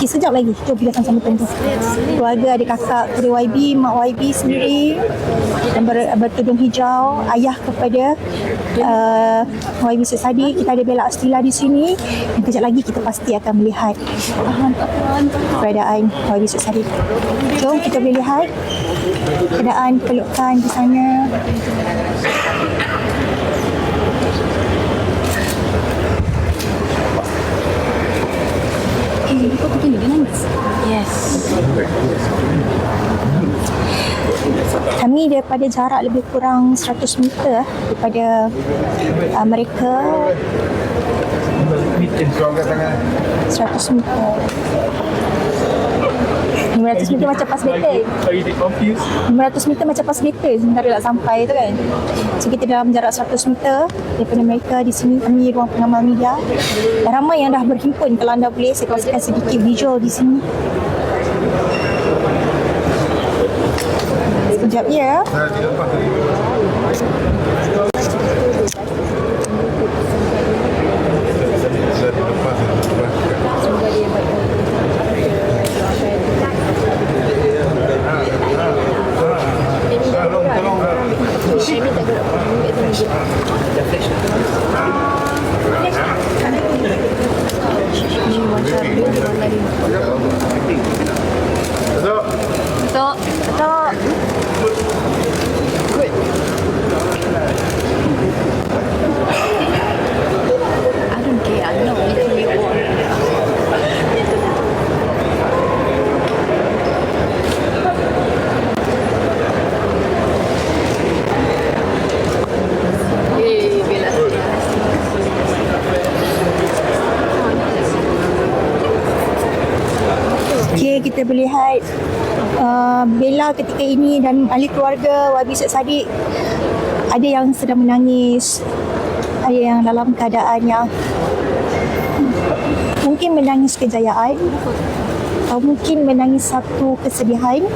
Okay, sekejap lagi. Jom kita sama-sama tunggu. Keluarga ada kakak dari YB, mak YB sendiri yang ber, bertudung hijau, ayah kepada uh, YB Sesadi. Kita ada Bella Astila di sini. Dan kejap lagi kita pasti akan melihat keberadaan YB Sesadi. Jom kita boleh lihat keadaan pelukan di sana. Yes. Kami daripada jarak lebih kurang 100 meter daripada uh, mereka 100 meter 500 meter macam pas meter Are you confused? 500 meter macam pas meter sementara nak sampai tu kan. So kita dalam jarak 100 meter daripada mereka di sini kami ruang pengamal media. Dan ramai yang dah berhimpun. Kalau anda boleh saya kongsikan sedikit visual di sini. Sekejap ya. Tok, Okay, kita boleh lihat uh, Bella ketika ini dan ahli keluarga Wabi Syed Saddiq ada yang sedang menangis, ada yang dalam keadaan yang mungkin menangis kejayaan atau mungkin menangis satu kesedihan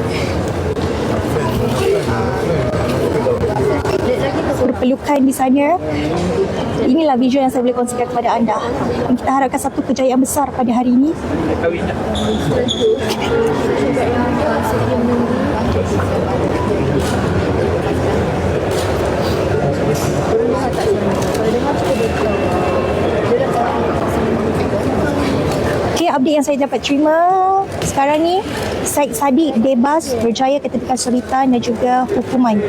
berpelukan di sana inilah visual yang saya boleh kongsikan kepada anda dan kita harapkan satu kejayaan besar pada hari ini? Okay, update yang saya dapat terima sekarang ni Syed Saddiq bebas berjaya ketepikan sultan dan juga hukuman.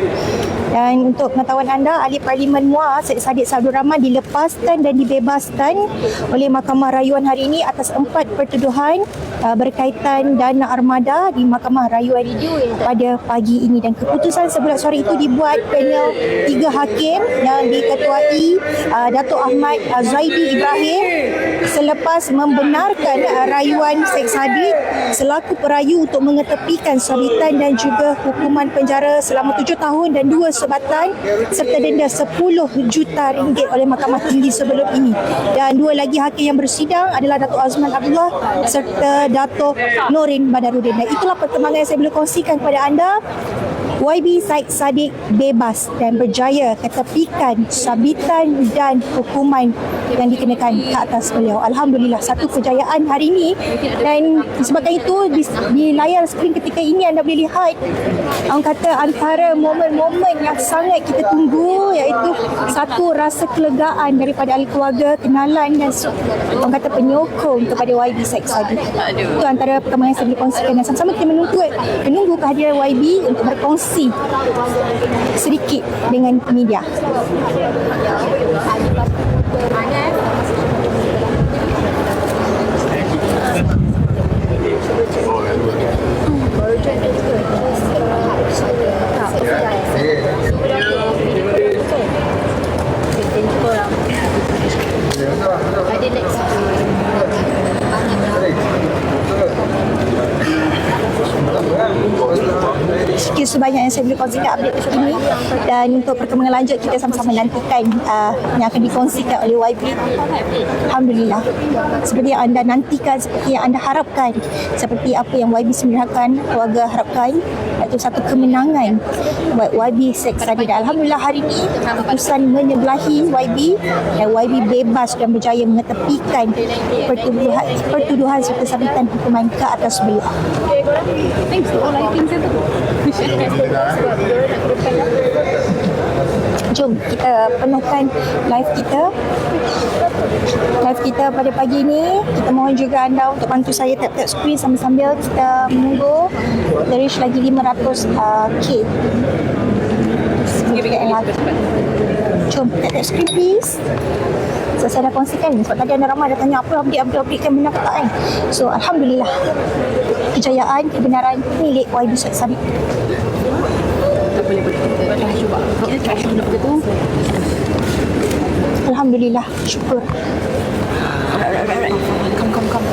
Dan untuk pengetahuan anda, ahli parlimen MUA Syed Saddiq Abdul Rahman dilepaskan dan dibebaskan oleh Mahkamah Rayuan hari ini atas empat pertuduhan uh, berkaitan dana armada di Mahkamah Rayuan pada pagi ini. Dan keputusan sebulan sore itu dibuat panel tiga hakim yang diketuai uh, Datuk Ahmad uh, Zaidi Ibrahim selepas membenarkan uh, rayuan Syed Saddiq selaku perayu untuk mengetepikan sabitan dan juga hukuman penjara selama tujuh tahun dan dua sebatan serta denda 10 juta ringgit oleh Mahkamah Tinggi sebelum ini. Dan dua lagi hakim yang bersidang adalah Datuk Azman Abdullah serta Datuk Norin Badarudin. Dan itulah perkembangan yang saya boleh kongsikan kepada anda. YB Syed Saddiq bebas dan berjaya ketepikan sabitan dan hukuman yang dikenakan ke atas beliau. Alhamdulillah satu kejayaan hari ini dan disebabkan itu di, di layar skrin ketika ini anda boleh lihat orang kata antara momen-momen yang sangat kita tunggu iaitu satu rasa kelegaan daripada ahli keluarga, kenalan dan orang kata penyokong kepada YB Syed Saddiq. Itu antara perkembangan yang saya boleh kongsikan dan sama-sama kita menunggu menunggu kehadiran YB untuk berkongsi sedikit dengan media. Sekian sebanyak yang saya boleh kongsikan update ini dan untuk perkembangan lanjut kita sama-sama nantikan uh, yang akan dikongsikan oleh YB. Alhamdulillah. Seperti yang anda nantikan, seperti yang anda harapkan, seperti apa yang YB sendirikan, keluarga harapkan, itu satu kemenangan buat YB Sek Sadi. Dan Alhamdulillah hari ini keputusan menyebelahi YB dan YB bebas dan berjaya mengetepikan pertuduhan, pertuduhan serta sabitan hukuman ke atas beliau. Thanks to all I think Jom kita penuhkan live kita. Live kita pada pagi ini. Kita mohon juga anda untuk bantu saya tap-tap screen sambil-sambil kita menunggu. Kita reach lagi. 500 uh, Jom tap-tap screen please. So, saya dah kongsikan sebab tadi anda ramai dah tanya apa update update update kan benar tak kan. So Alhamdulillah kejayaan kebenaran milik YB Syed Sadiq boleh boleh kita cuba. Kita try dulu begitu. Alhamdulillah syukur Alright, alright, alright. Come, come, come.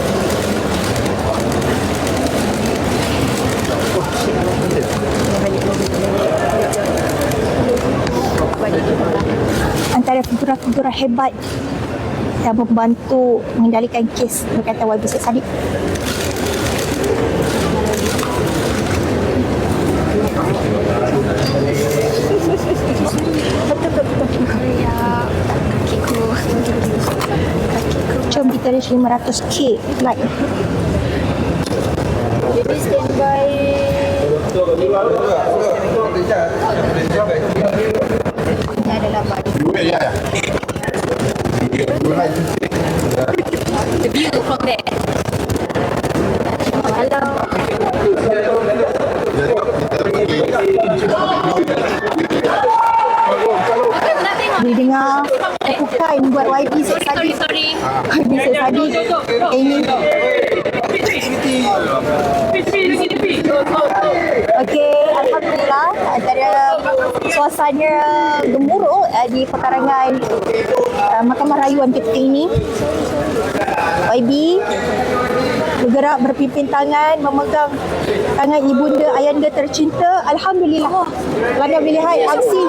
antara figura-figura hebat yang membantu mengendalikan kes berkaitan YB Syed Sadiq. Ya, kakiku. Jom kita reach 500k like. Baby standby. Ini adalah the view from there. Hello. Bukan nak tengok. Boleh dengar bukan buat YB Syed Syed Sadiq. Ini. Okey, Alhamdulillah antara suasana gemuruh uh, di pekarangan uh, Mahkamah Rayuan ketika ini. YB bergerak berpimpin tangan memegang tangan ibunda ayanda tercinta alhamdulillah kerana melihat aksi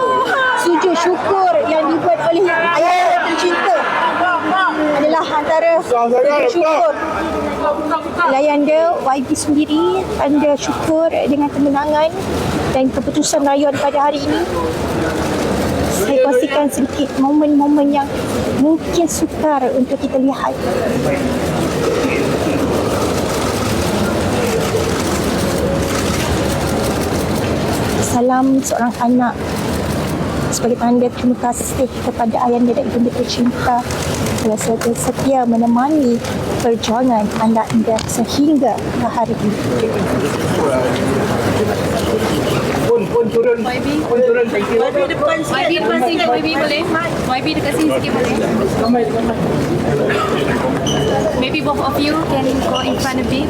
sujud syukur yang dibuat oleh ayanda tercinta antara sujud syukur. Oleh ayanda YB sendiri anda syukur dengan kemenangan dan keputusan rayuan pada hari ini. Saya kongsikan sedikit momen-momen yang mungkin sukar untuk kita lihat. Salam seorang anak sebagai tanda terima kasih kepada ayanda dan ibunda tercinta telah setia, setia menemani perjuangan anak anda sehingga ke hari ini. pun pun turun pun turun thank you YB depan sikit, YB boleh? YB dekat sini sikit boleh? Maybe both of you can go in front a bit.